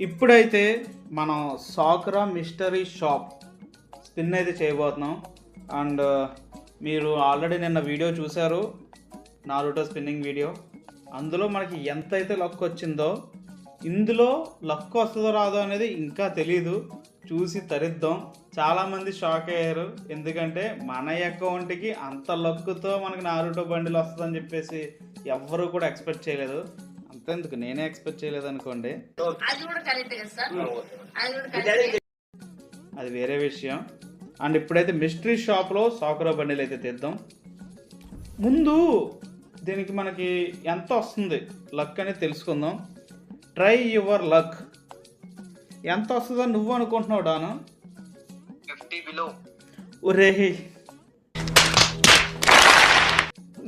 ఇప్పుడైతే మనం సాక్రా mystery shop spin అయితే చేయబోతున్నాం. అండ్ uh, మీరు ఆల్రెడీ నిన్న వీడియో చూశారు నారుటో స్పిన్నింగ్ వీడియో. అందులో మనకి ఎంతైతే లక్ వచ్చిందో ఇందులో లక్ వస్తుందో రాదో అనేది ఇంకా తెలియదు చూసి తరిద్దాం. చాలామంది షాక్ అయ్యారు. ఎందుకంటే మన అకౌంట్కి అంత లక్తో మనకి నారుటో బండిలు వస్తుందని చెప్పేసి ఎవ్వరూ కూడా ఎక్స్పెక్ట్ చేయలేదు. అంతెందుకు నేనే ఎక్స్పెక్ట్ చేయలేదు అనుకోండి అది కూడా కరెక్ట్ కదా సార్? అది కూడా కరెక్ట్ అది వేరే విషయం. అండ్ ఇప్పుడైతే మిస్టరీ షాప్లో సాకురా బండిలు అయితే తెద్దాం. ముందు దీనికి మనకి ఎంత వస్తుంది? లక్ అనేది తెలుసుకుందాం. ట్రై యువర్ లక్ ఎంత వస్తుందో నువ్వు అనుకుంటున్నావు డాను? ఫిఫ్టీ బిలో ఒరే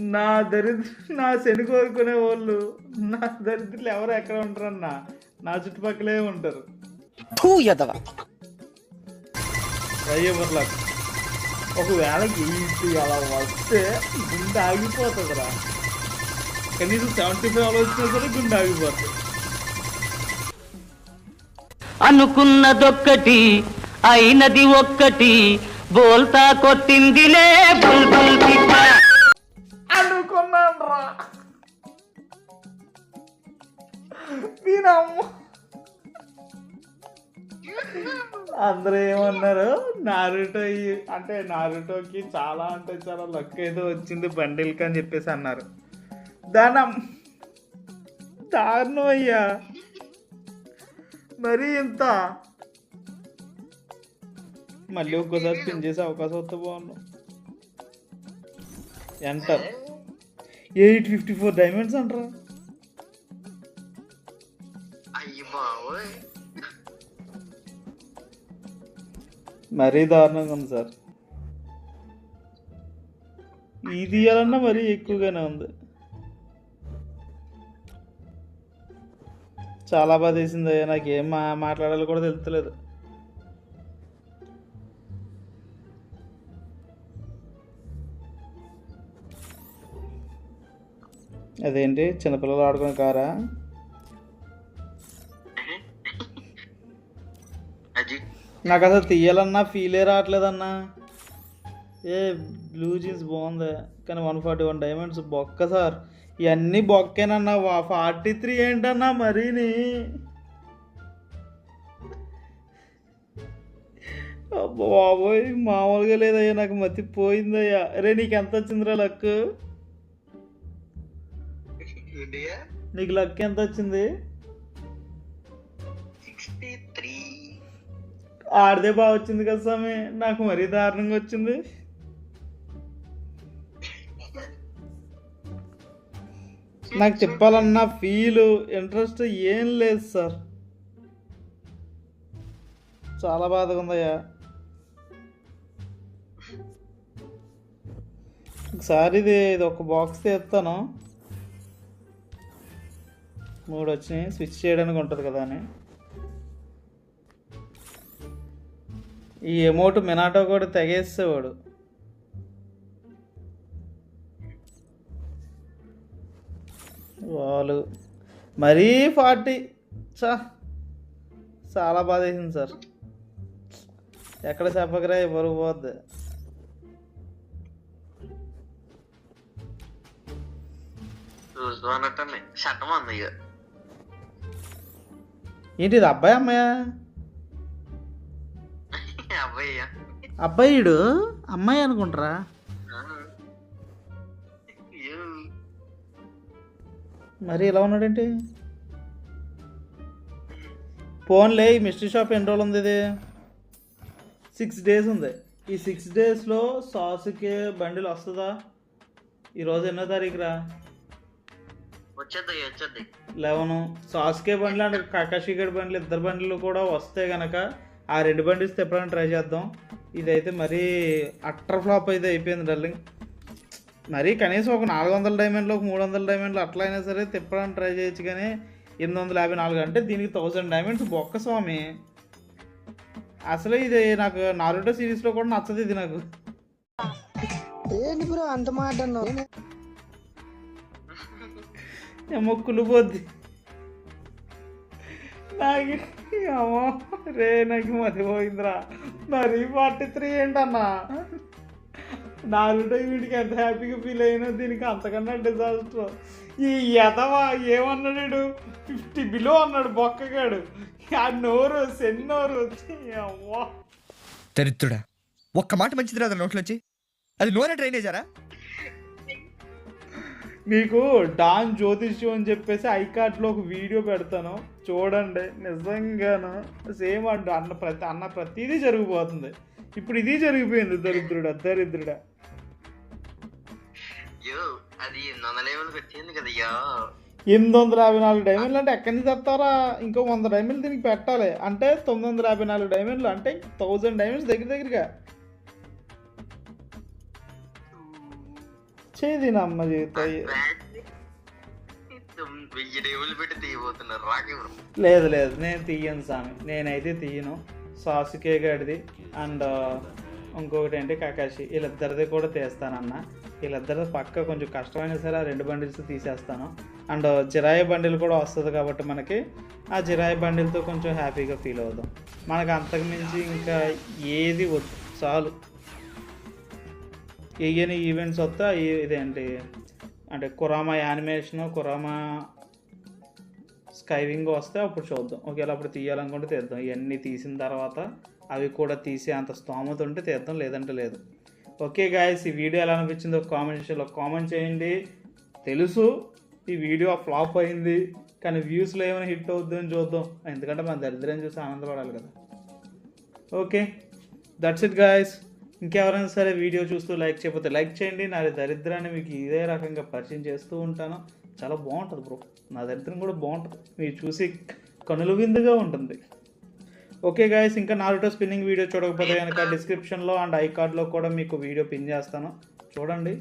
నా దరిద్ర నా శని కోరుకునే వాళ్ళు నా దరిద్రులు ఎవరు ఎక్కడ ఉంటారన్నా? నా చుట్టుపక్కలే ఉంటారు. డ్రైవర్ లక్ ఒకవేళ గీటి అలా వస్తే గుండె ఆగిపోతుందిరా. కనీసం సెవెంటీ ఫైవ్ అలా వచ్చినా సరే గుండె ఆగిపోతుంది అనుకున్నదొక్కటి అయినది ఒక్కటి బోల్తా కొట్టిందిలే దీనమ్మ అందరూ ఏమన్నారు? నారుటో అంటే నారుటోకి చాలా అంటే చాలా లక్ ఏదో వచ్చింది బండిల్కి అని చెప్పేసి అన్నారు. దానం. దారుణం అయ్యా. మరీ ఇంత. మళ్ళీ ఒక్కోసారి పిన్ చేసే అవకాశం వస్తే బాగున్నాం enter eight fifty four diamonds అంటారా? మరీ దారుణంగా ఉంది సార్. ఇది ఇవ్వాలన్నా మరీ ఎక్కువగానే ఉంది. చాలా బాధ వేసింది అయ్యా నాకు ఏం మా మాట్లాడాలో కూడా తెలుస్తలేదు అదేంటి? చిన్నపిల్లలు ఆడుకునే కారా? నాకు అసలు తీయాలన్నా ఫీలే రావట్లేదన్నా. ఏ బ్లూ జీన్స్ బాగుంది కానీ వన్ ఫార్టీ వన్ డైమండ్స్ బొక్క సార్. ఇవన్నీ బొక్కేనన్నా ఫార్టీ త్రీ ఏంటన్నా మరీని. అబ్బో బాబోయ్ మామూలుగా లేదయ్యా నాకు మతి పోయిందయ్యా అరే నీకు ఎంత వచ్చిందిరా లక్ నీకు లక్ ఎంత వచ్చింది? ఆడితే బాగా వచ్చింది కదా స్వామి? నాకు మరీ దారుణంగా వచ్చింది. నాకు చెప్పాలన్న ఫీల్ ఇంట్రెస్ట్ ఏం లేదు సార్. చాలా బాధగా ఉందయ్యా. ఒకసారి ఇది ఇది ఒక బాక్స్ తీస్తాను. మూడు వచ్చినాయి. స్విచ్ చేయడానికి ఉంటుంది కదా అని. ఈ ఎమౌంట్ మినాటో కూడా తెగేసేవాడు. వాళ్ళు మరీ ఫార్టీ. చా చాలా బాధ వేసింది సార్. ఎక్కడ చెప్పకరా బరువు పోద్ది. ఏంటి ఇది అబ్బాయి అమ్మాయా అబ్బాయ్య. అబ్బాయిడు అమ్మాయి అనుకుంటారా? మరి ఇలా ఉన్నాడేంటి? ఫోన్లే ఈ మిస్టరీ షాప్ ఎన్ని రోజులు ఉంది ఇది సిక్స్ డేస్ ఉంది. ఈ సిక్స్ డేస్లో సాసుకి బండిలు వస్తుందా? ఈరోజు ఎన్నో తారీఖురా? లెవెన్. సాసుకే బండ్లు అంటే కకాషిగడ్ బండ్లు ఇద్దరు బండ్లు కూడా వస్తే గనక ఆ రెండు బండిస్ ఎప్పుడైనా ట్రై చేద్దాం. ఇదైతే మరీ అట్టర్ ఫ్లాప్ అయితే అయిపోయింది డల్లింగ్ మరీ కనీసం ఒక నాలుగు వందల డైమండ్లు ఒక మూడు వందల డైమండ్లు అట్లా అయినా సరే తిప్పడానికి ట్రై చేయొచ్చు కానీ ఎనిమిది వందల యాభై నాలుగు అంటే దీనికి థౌసండ్ డైమండ్స్ బొక్క స్వామి. అసలు ఇది నాకు నారుటో సిరీస్లో కూడా నచ్చదు ఇది నాకు. ఏంటి బ్రో అంత మాట ఏమో కులిపోద్ది నాకు ఏమో రే నాకు మతిపోయిందిరా మరి ఫార్టీ త్రీ ఏంటన్నా? నాలుగు వీడికి ఎంత హ్యాపీగా ఫీల్ అయినా దీనికి అంతకన్నా డిజాస్టర్. ఈ ఎదవా ఏమన్నాడు ఫిఫ్టీ బిలో అన్నాడు బొక్కగాడు. ఆ నోరు సెన్నోరు. అవ్వా దరిద్రుడా ఒక్క మాట మంచిది రాదు నోట్లోంచి. అది నూనె డ్రైనేజారా? మీకు డాన్ జ్యోతిష్యం అని చెప్పేసి ఐకార్డ్లో ఒక వీడియో పెడతాను. చూడండి నిజంగాను సేమ్ అంట. అన్న ప్రతి అన్న ప్రతిదీ జరిగిపోతుంది. ఇప్పుడు ఇది జరిగిపోయింది దరిద్రుడా దరిద్రుడా. అది ఎనిమిది వందల ఏళ్ళకి వచ్చింది కదయ్యా ఎనిమిది వందల యాభై నాలుగు డైమండ్లు అంటే ఎక్కడి నుంచి తెస్తారా ఇంకో వంద డైమండ్లు దీనికి పెట్టాలి. అంటే తొమ్మిది వందల యాభై నాలుగు డైమండ్లు అంటే థౌజండ్ డైమండ్స్ దగ్గర దగ్గరగా. చేది అమ్మ జీవితం వెయ్యి డేవులు పెట్టి తీయబోతున్నారు రాకెవరు లేదు లేదు. నేను తీయను స్వామి. నేనైతే తీయను. సాసుకే గడిది. అండ్ ఇంకొకటి ఏంటి కకాషి వీళ్ళిద్దరిది కూడా తీస్తానన్న. వీళ్ళిద్దరిది పక్క కొంచెం కష్టమైనా సరే ఆ రెండు బండిల్స్ తీసేస్తాను. అండ్ జిరాయి బండిల్ కూడా వస్తుంది కాబట్టి మనకి ఆ జిరాయి బండిల్తో కొంచెం హ్యాపీగా ఫీల్ అవుదాం. మనకు అంతకు మించి ఇంకా ఏది వద్దు. చాలు. ఏయని ఈవెంట్స్ వస్తే ఇదేంటి అంటే కురామా యానిమేషను కురామా స్కైవింగ్ వస్తే అప్పుడు చూద్దాం. ఒకవేళ అప్పుడు తీయాలనుకుంటే తీద్దాం. ఇవన్నీ తీసిన తర్వాత అవి కూడా తీసే అంత స్తోమత ఉంటే తీద్దాం లేదంటే లేదు. ఓకే గాయస్ ఈ వీడియో ఎలా అనిపించిందో కామెంట్ సెక్షన్లో కామెంట్ చేయండి. తెలుసు ఈ వీడియో ఫ్లాప్ అయింది కానీ వ్యూస్లో ఏమైనా హిట్ అవుద్ది అని చూద్దాం. ఎందుకంటే మన దరిద్రం చూసి ఆనందపడాలి కదా. ఓకే దట్స్ ఇట్ గాయస్ ఇంకెవరైనా సరే వీడియో చూస్తూ లైక్ చేయకపోతే లైక్ చేయండి. నా దరిద్రాన్ని మీకు ఇదే రకంగా పరిచయం చేస్తూ ఉంటాను. చాలా బాగుంటుంది బ్రో. నా దరిద్రం కూడా బాగుంటుంది. మీరు చూసి కనులు విందుగా ఉంటుంది. ఓకే గాయస్ ఇంకా నాలుగో స్పిన్నింగ్ వీడియో చూడకపోతే కనుక డిస్క్రిప్షన్లో అండ్ ఐ కార్డ్లో కూడా మీకు వీడియో పిన్ చేస్తాను. చూడండి.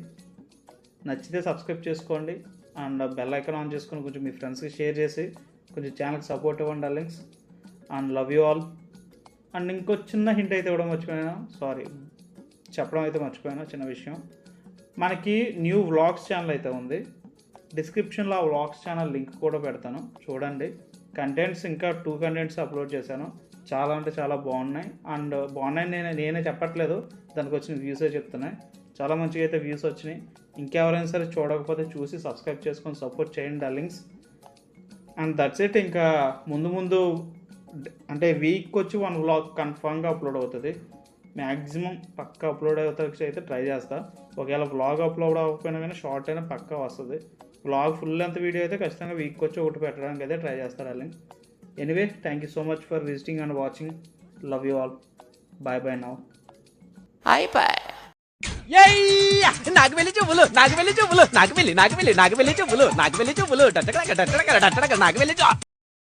నచ్చితే సబ్స్క్రైబ్ చేసుకోండి. అండ్ బెల్ ఐకాన్ ఆన్ చేసుకొని కొంచెం మీ ఫ్రెండ్స్కి షేర్ చేసి కొంచెం ఛానల్కి సపోర్ట్ ఇవ్వండి links and love you all and ఇంకో చిన్న హింట్ అయితే ఇవ్వడం మర్చిపోయాను. సారీ చెప్పడం అయితే మర్చిపోయాను చిన్న విషయం. మనకి న్యూ వ్లాగ్స్ ఛానల్ అయితే ఉంది. డిస్క్రిప్షన్లో ఆ వ్లాగ్స్ ఛానల్ లింక్ కూడా పెడతాను చూడండి. కంటెంట్స్ ఇంకా టూ కంటెంట్స్ అప్లోడ్ చేశాను. చాలా అంటే చాలా బాగున్నాయి. అండ్ బాగున్నాయి నేను నేనే చెప్పట్లేదు. దానికి వచ్చిన వ్యూసే చెప్తున్నాయి. చాలా మంచిగా అయితే వ్యూస్ వచ్చినాయి. ఇంకెవరైనా సరే చూడకపోతే చూసి సబ్స్క్రైబ్ చేసుకొని సపోర్ట్ చేయండి ఆ లింక్స్. అండ్ దట్స్ ఇట్ ఇంకా ముందు ముందు అంటే వీక్ వచ్చి వన్ వ్లాగ్ కన్ఫామ్గా అప్లోడ్ అవుతుంది. మ్యాక్సిమం పక్క అప్లోడ్ అవుతానికి అయితే ట్రై చేస్తా. ఒకవేళ వ్లాగ్ అప్లోడ్ అవ్వకపోయినా కానీ షార్ట్ అయినా పక్కా వస్తుంది. వ్లాగ్ ఫుల్ లెంత్ వీడియో అయితే ఖచ్చితంగా వీక్ వచ్చి ఒకటి పెట్టడానికి అయితే ట్రై చేస్తారు link anyway thank you so much for visiting and watching love you all bye bye now నాకు వెళ్ళి చూపులు నాకు వెళ్ళి చూపులు నాకు వెళ్ళి నాకు వెళ్ళి నాకు వెళ్ళి చూపులు నాకు వెళ్ళి చూపులు డట్టడక డట్టడక డట్టడక నాకు వెళ్ళి చూ